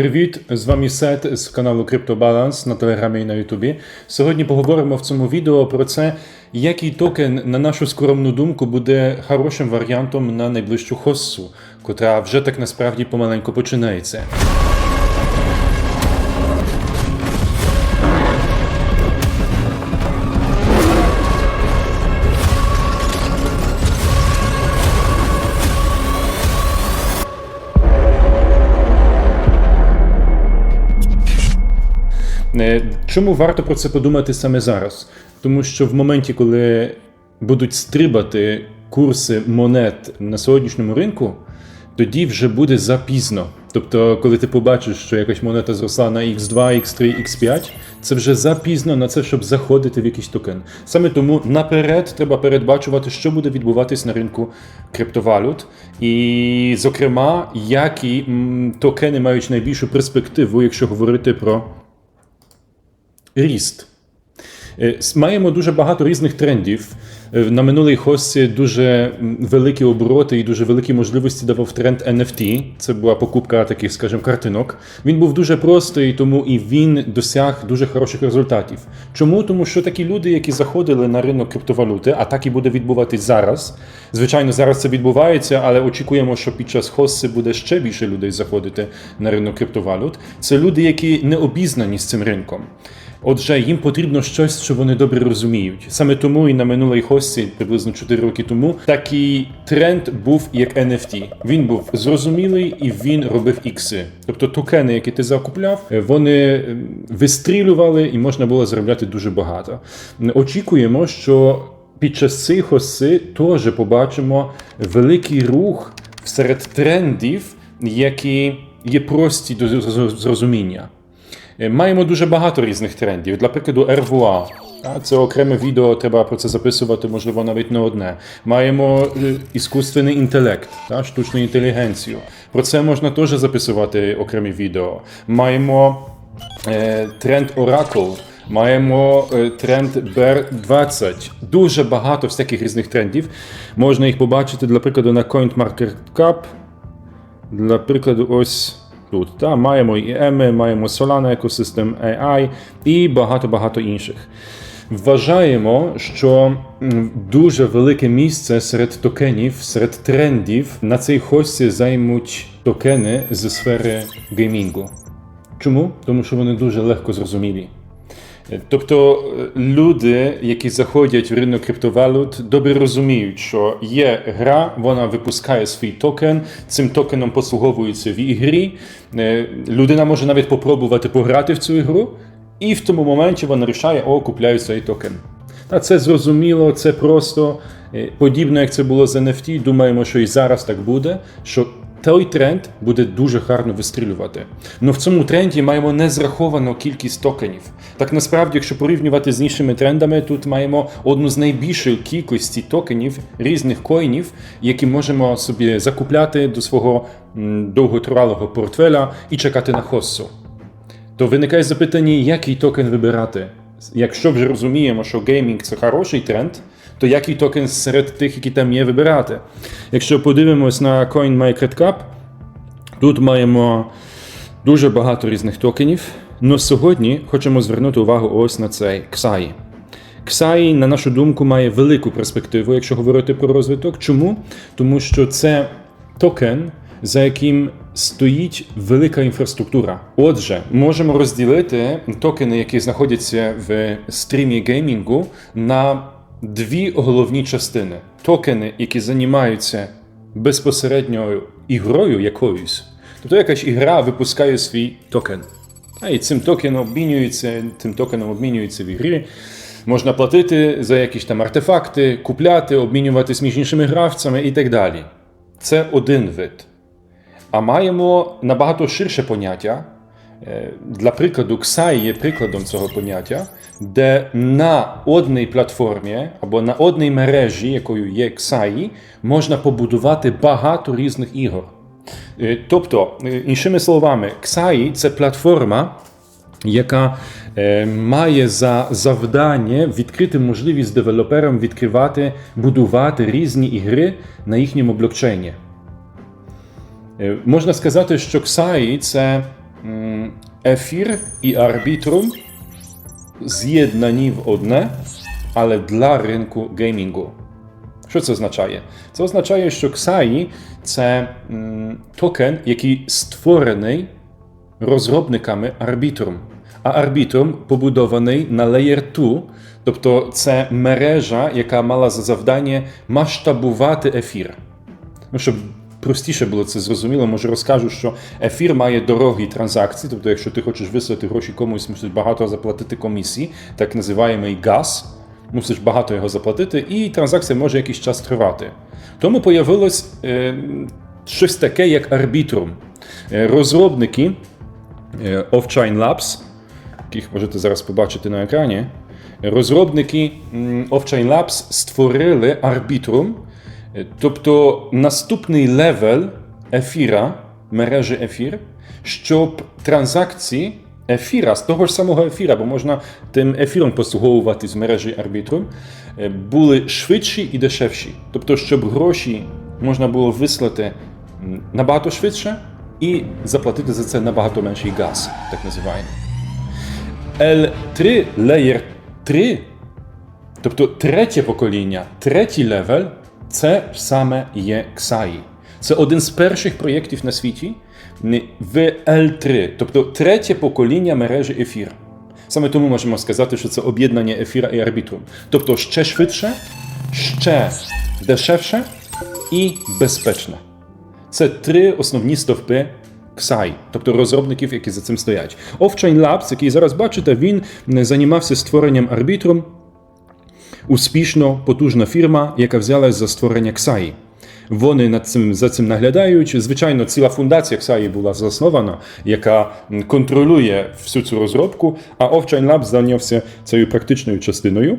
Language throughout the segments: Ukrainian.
Привіт! З вами Сет з каналу CryptoBalance на телеграмі і на Ютубі. Сьогодні поговоримо в цьому відео про це, який токен, на нашу скромну думку, буде хорошим варіантом на найближчу хоссу, котра вже так насправді помаленьку починається. Чому варто про це подумати саме зараз? Тому що в моменті, коли будуть стрибати курси монет на сьогоднішньому ринку, тоді вже буде запізно. Тобто, коли ти побачиш, що якась монета зросла на X2, X3, X5, це вже запізно на це, щоб заходити в якийсь токен. Саме тому наперед треба передбачувати, що буде відбуватись на ринку криптовалют, і, зокрема, які токени мають найбільшу перспективу, якщо говорити про ріст. Е, Маємо дуже багато різних трендів. Е, На минулій хості дуже великі обороти і дуже великі можливості давав тренд NFT. Це була покупка таких, скажімо, картинок. Він був дуже простий, тому і він досяг дуже хороших результатів. Чому? Тому що такі люди, які заходили на ринок криптовалюти, а так і буде відбуватись зараз. Звичайно, зараз це відбувається, але очікуємо, що під час хости буде ще більше людей заходити на ринок криптовалют. Це люди, які не обізнані з цим ринком. Отже, їм потрібно щось, що вони добре розуміють. Саме тому і на минулій хості, приблизно 4 роки тому, такий тренд був як NFT. Він був зрозумілий і він робив ікси. Тобто токени, які ти закупляв, е, вони вистрілювали і можна було заробляти дуже багато. Очікуємо, що під час цієї хоси теж побачимо великий рух серед трендів, які є прості до зрозуміння. Е, Маємо дуже багато різних трендів. Для прикладу, РВА. Це окреме відео, треба про це записувати, можливо, навіть не одне. Маємо е, іскусственний інтелект, та, штучну інтелігенцію. Про це можна теж записувати окремі відео. Маємо е, тренд Oracle. Маємо е, тренд BER20. Дуже багато всяких різних трендів. Можна їх побачити, для прикладу, на CoinMarketCap. Для прикладу, ось тут. Та, маємо і еми, маємо Solana Ecosystem AI і багато-багато інших. Вважаємо, що дуже велике місце серед токенів, серед трендів на цій хості займуть токени зі сфери геймінгу. Чому? Тому що вони дуже легко зрозумілі. Тобто е, люди, які заходять в ринок криптовалют, добре розуміють, що є гра, вона випускає свій токен, цим токеном послуговуються в ігрі. Е, Людина може навіть попробувати пограти в цю ігру, і в тому моменті вона рішає, о, купляю цей токен. Та це зрозуміло, це просто е, подібно, як це було з NFT. Думаємо, що і зараз так буде. що той тренд буде дуже гарно вистрілювати. Ну в цьому тренді маємо незраховану кількість токенів. Так насправді, якщо порівнювати з іншими трендами, тут маємо одну з найбільших кількості токенів різних коїнів, які можемо собі закупляти до свого довготривалого портфеля і чекати на хоссу. То виникає запитання, який токен вибирати. Якщо вже розуміємо, що геймінг це хороший тренд, то який токен серед тих, які там є, вибирати? Якщо подивимось на CoinMarketCap, тут маємо дуже багато різних токенів. Но сьогодні хочемо звернути увагу ось на цей XAI. XAI, на нашу думку, має велику перспективу, якщо говорити про розвиток. Чому? Тому що це токен, за яким стоїть велика інфраструктура. Отже, можемо розділити токени, які знаходяться в стрімі геймінгу, на дві головні частини: токени, які займаються безпосередньо ігрою якоюсь. Тобто якась ігра випускає свій токен. А і цим токеном обмінюється, цим токеном обмінюється в ігрі. Можна платити за якісь там артефакти, купляти, обмінюватись між іншими гравцями і так далі. Це один вид. А маємо набагато ширше поняття. Е, Для прикладу, XAI є прикладом цього поняття, де на одній платформі або на одній мережі, якою є XAI, можна побудувати багато різних ігор. Е, Тобто, е, іншими словами, XAI – це платформа, яка має за завдання відкрити можливість девелоперам відкривати, будувати різні ігри на їхньому блокчейні. Можна сказати, що XAI – це м, ефір і арбітрум з'єднані в одне, але для ринку геймінгу. Що це означає? Це означає, що XAI – це м, токен, який створений розробниками Arbitrum. А Arbitrum побудований на Layer 2, тобто це мережа, яка мала за завдання масштабувати ефір. Ну, щоб простіше було це зрозуміло, може розкажу, що ефір має дорогі транзакції, тобто, якщо ти хочеш вислати гроші комусь, мусиш багато заплатити комісії, так називаємий газ, мусиш багато його заплатити, і транзакція може якийсь час тривати. Тому появилось е, щось таке, як арбітрум. Е, розробники е, Offchain Labs, яких можете зараз побачити на екрані, розробники Offchain Labs створили арбітрум, тобто наступний левел ефіра, мережі ефір, щоб транзакції ефіра, з того ж самого ефіра, бо можна тим ефіром послуговувати з мережі арбітрум, е, були швидші і дешевші. Тобто, щоб гроші можна було вислати набагато швидше і заплатити за це набагато менший газ, так називаємо. L3 Layer 3, тобто третє покоління, третій левел, це саме є XAI. Це один з перших проєктів на світі в L3, тобто третє покоління мережі ефір. Саме тому можемо сказати, що це об'єднання ефіра і арбітру. Тобто ще швидше, ще дешевше і безпечне. Це три основні стовпи XAI, тобто розробників, які за цим стоять. Offchain Labs, який зараз бачите, він займався створенням арбітрум. Успішно потужна фірма, яка взялась за створення XAI. Вони над цим за цим наглядають. Звичайно, ціла фундація XAI була заснована, яка контролює всю цю розробку. А Offchain Labs зайнявся цією практичною частиною.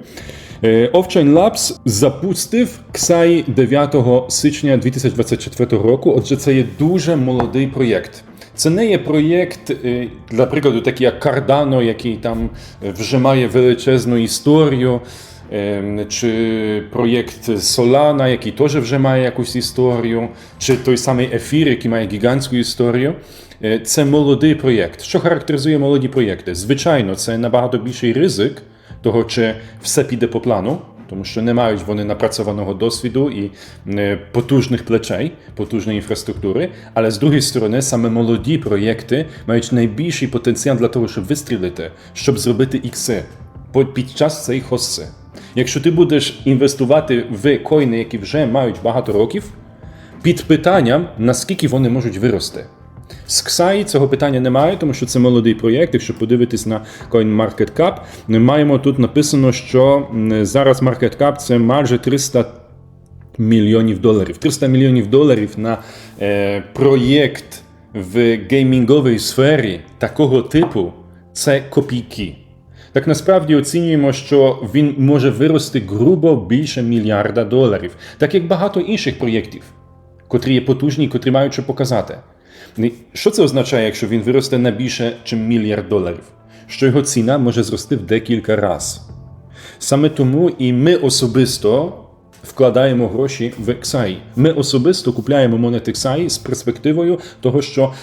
Е, Offchain Labs запустив XAI 9 січня 2024 року. Отже, це є дуже молодий проєкт. Це не є проєкт, е, для прикладу, такий як Cardano, який там е, вже має величезну історію. Ем, Чи проєкт Solana, який теж вже має якусь історію, чи той самий Ефір, який має гігантську історію. Це молодий проєкт. Що характеризує молоді проєкти? Звичайно, це набагато більший ризик того, чи все піде по плану, тому що не мають вони напрацьованого досвіду і потужних плечей, потужної інфраструктури. Але з другої сторони, саме молоді проєкти мають найбільший потенціал для того, щоб вистрілити, щоб зробити ікси під час цієї хоси. Якщо ти будеш інвестувати в коїни, які вже мають багато років, під питанням, наскільки вони можуть вирости. З XAI цього питання немає, тому що це молодий проєкт. Якщо подивитись на CoinMarketCap, ми маємо тут написано, що зараз MarketCap це майже 300 мільйонів доларів. 300 мільйонів доларів на е, проєкт в геймінговій сфері такого типу це копійки. Так насправді оцінюємо, що він може вирости грубо більше мільярда доларів, так як багато інших проєктів, котрі є потужні, котрі мають що показати. Що це означає, якщо він виросте на більше, ніж мільярд доларів? Що його ціна може зрости в декілька разів. Саме тому і ми особисто вкладаємо гроші в XAI. Ми особисто купляємо монети XAI з перспективою того, що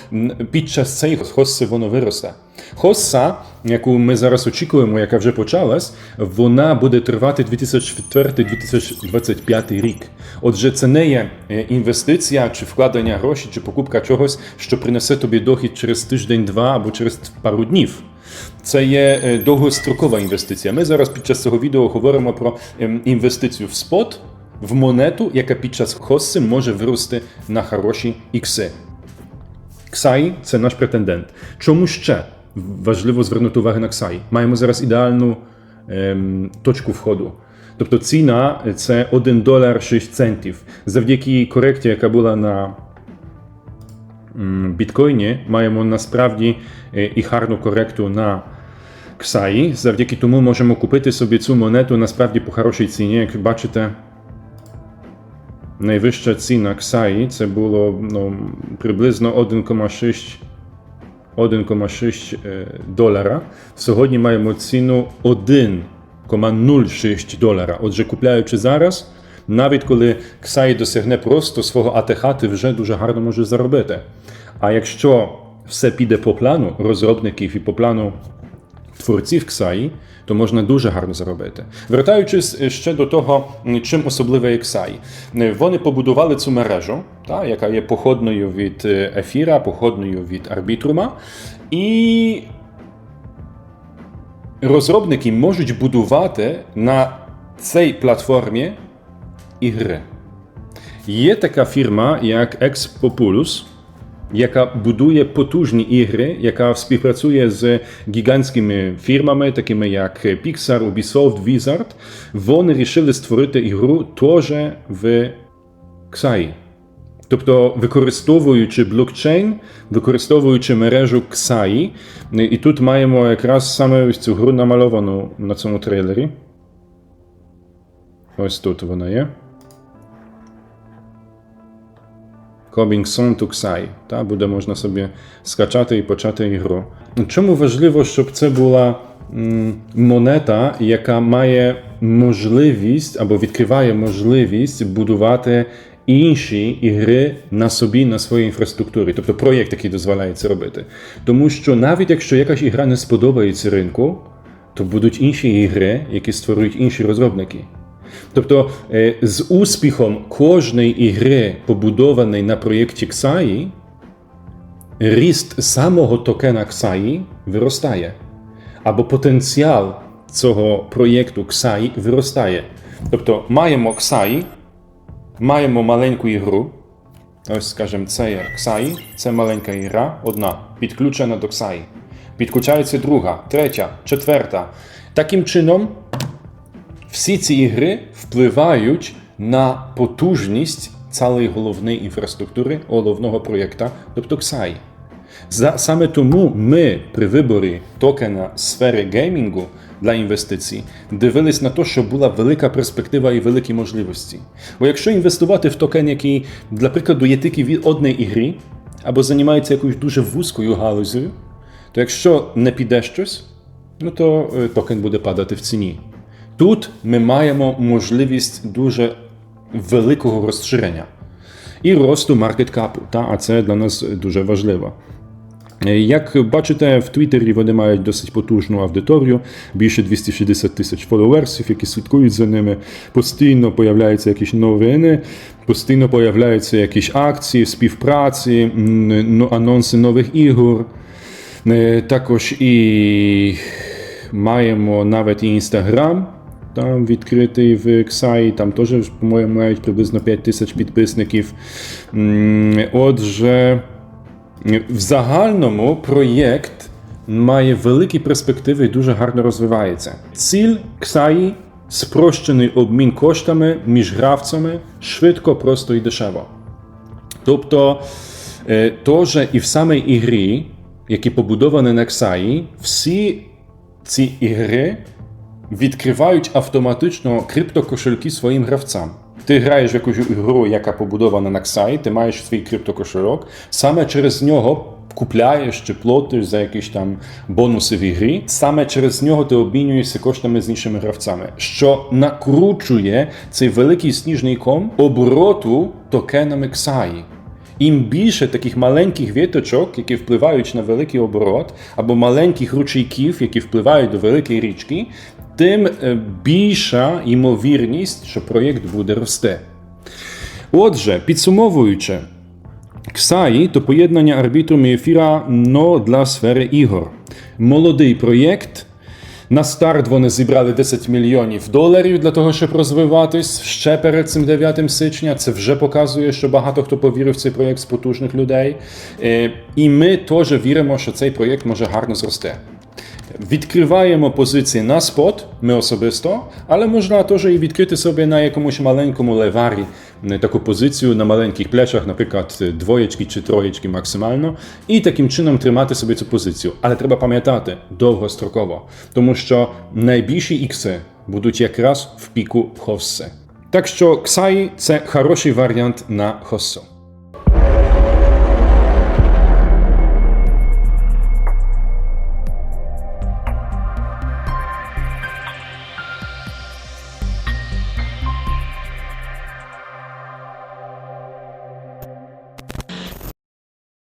під час цієї хосси воно виросте. Хосса, яку ми зараз очікуємо, яка вже почалась, вона буде тривати 2004-2025 рік. Отже, це не є е, інвестиція чи вкладення грошей, чи покупка чогось, що принесе тобі дохід через тиждень-два або через пару днів. Це є е, довгострокова інвестиція. Ми зараз під час цього відео говоримо про ем, інвестицію в спот, в монету, яка під час хосси може вирости на хороші ікси. XAI – це наш претендент. Чому ще важливо звернути увагу на XAI? Маємо зараз ідеальну ем, точку входу. Тобто ціна це 1 долар 6 центів. Завдяки корекції, яка була на біткоїні, маємо насправді е, і гарну коректу на XAI. Завдяки тому можемо купити собі цю монету насправді по хорошій ціні. Як бачите, найвища ціна XAI це було ну, приблизно 1,6 1,6 е, долара. Сьогодні маємо ціну 1,06 долара. Отже, купляючи зараз, навіть коли XAI досягне просто свого АТХ, ти вже дуже гарно можеш заробити. А якщо все піде по плану розробників і по плану творців Ксаї, то можна дуже гарно заробити. Вертаючись ще до того, чим особливе є Ксай. Вони побудували цю мережу, та, яка є походною від е, ефіра, походною від арбітрума. І розробники можуть будувати на цій платформі ігри. Є така фірма, як Expopulus, яка будує потужні ігри, яка співпрацює з гігантськими фірмами, такими як Pixar, Ubisoft, Wizard. Вони вирішили створити ігру теж в Ксаї. Тобто, використовуючи блокчейн, використовуючи мережу Ксаї, і тут маємо якраз саме цю гру намальовану на цьому трейлері. Ось тут вона є. Coming soon to Xai. Та, буде можна собі скачати і почати ігру. Чому важливо, щоб це була монета, яка має можливість або відкриває можливість будувати інші ігри на собі, на своїй інфраструктурі, тобто проєкт, який дозволяє це робити. Тому що навіть якщо якась ігра не сподобається ринку, то будуть інші ігри, які створюють інші розробники. Тобто е, з успіхом кожної ігри, побудованої на проєкті Xai, ріст самого токена Xai виростає. Або потенціал цього проєкту Xai виростає. Тобто маємо Xai, маємо маленьку ігру. Ось, скажімо, це є Xai, це маленька ігра, одна, підключена до Xai. Підключається друга, третя, четверта. Таким чином, всі ці ігри впливають на потужність цілої головної інфраструктури головного проєкта, тобто Xai. Саме тому ми при виборі токена сфери геймінгу для інвестицій дивились на те, що була велика перспектива і великі можливості. Бо якщо інвестувати в токен, який, для прикладу, є тільки від однієї ігри, або займається якоюсь дуже вузькою галузею, то якщо не піде щось, ну то е, токен буде падати в ціні. Тут ми маємо можливість дуже великого розширення і росту маркеткапу, та, а це для нас дуже важливо. Як бачите, в Твіттері вони мають досить потужну аудиторію, більше 260 тисяч фоловерсів, які слідкують за ними. Постійно появляються якісь новини, постійно появляються якісь акції, співпраці, ну, анонси нових ігор. Е, Також і маємо навіть і Інстаграм. Там відкритий в Xai, там теж, по-моєму, мають приблизно 5 тисяч підписників. Отже, в загальному проєкт має великі перспективи і дуже гарно розвивається. Ціль Xai – спрощений обмін коштами між гравцями швидко, просто і дешево. Тобто, е, теж і в самій ігрі, які побудовані на Xai, всі ці ігри відкривають автоматично криптокошельки своїм гравцям. Ти граєш в якусь гру, яка побудована на Xai, ти маєш свій криптокошельок, саме через нього купляєш чи платиш за якісь там бонуси в ігрі, саме через нього ти обмінюєшся коштами з іншими гравцями, що накручує цей великий сніжний ком обороту токенами Xai. Ім більше таких маленьких віточок, які впливають на великий оборот, або маленьких ручейків, які впливають до великої річки, тим е, більша ймовірність, що проєкт буде рости. Отже, підсумовуючи, Ксаї то поєднання арбітрум і ефіра но для сфери ігор. Молодий проєкт. На старт вони зібрали 10 мільйонів доларів для того, щоб розвиватись ще перед цим 9 січня. Це вже показує, що багато хто повірив в цей проєкт з потужних людей. Е, І ми теж віримо, що цей проєкт може гарно зрости. Відкриваємо позиції на спот, ми особисто, але можна теж і відкрити собі на якомусь маленькому леварі е, таку позицію на маленьких плечах, наприклад, двоєчки чи троєчки максимально, і таким чином тримати собі цю позицію. Але треба пам'ятати довгостроково, тому що найбільші ікси будуть якраз в піку хоссе. Так що Ксай це хороший варіант на хоссу.